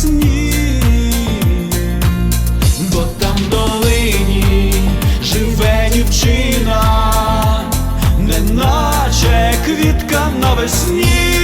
сні, бо там в долині живе дівчина, неначе квітка навесні.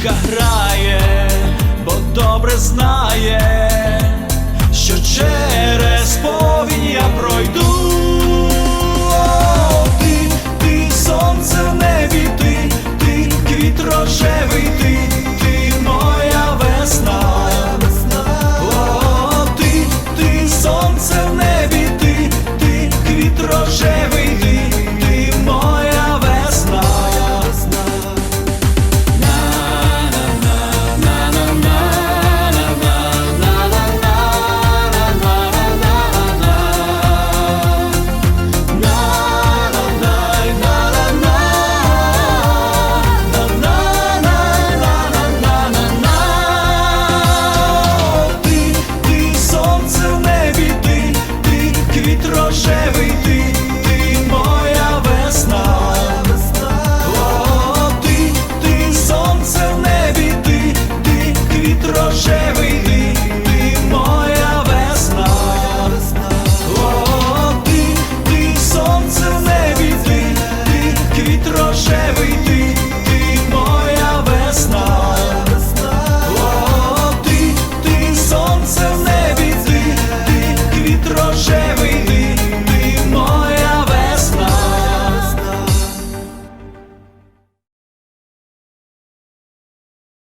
А скрипка грає, бо добре знає, що через